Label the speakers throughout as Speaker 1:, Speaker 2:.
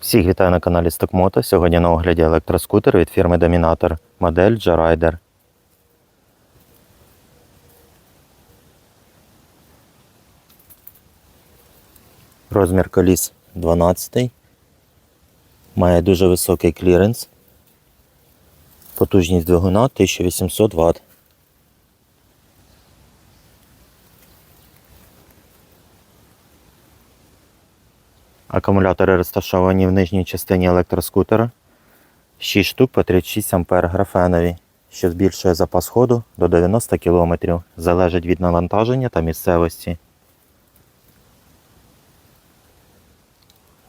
Speaker 1: Всіх вітаю на каналі Стокмото. Сьогодні на огляді електроскутер від фірми Dominator, модель J-Rider. Розмір коліс 12. Має дуже високий кліренс. Потужність двигуна 1800 Вт. Акумулятори розташовані в нижній частині електроскутера. 6 штук по 36 А графенові, що збільшує запас ходу до 90 км, залежить від навантаження та місцевості.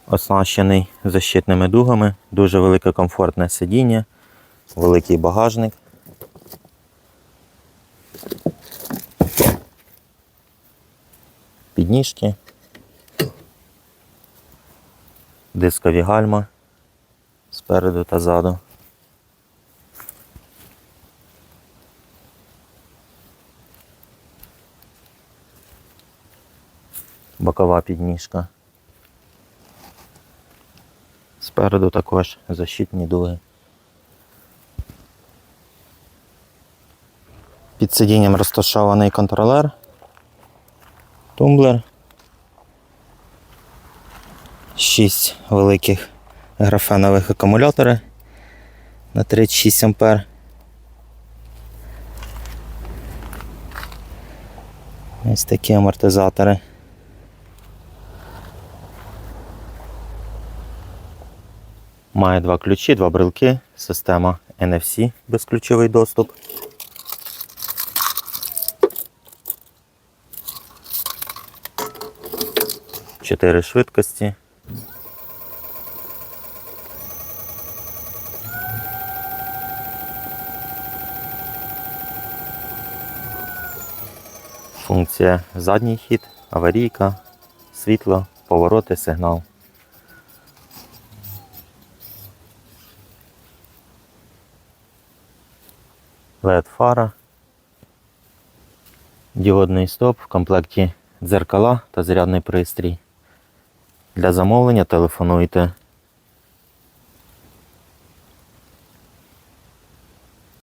Speaker 1: Оснащений защитними дугами, дуже велике комфортне сидіння, великий багажник. Підніжки. Дискові гальма спереду та ззаду. Бокова підніжка. Спереду також защитні дуги. Під сидінням розташований контролер, тумблер. 6 великих графенових акумулятори на 36 ампер. Ось такі амортизатори. Має два ключі, два брелки, система NFC, безключовий доступ. Чотири швидкості. Функція задній хід, аварійка, світло, повороти, сигнал. LED фара, діодний стоп, в комплекті дзеркала та зарядний пристрій. Для замовлення телефонуйте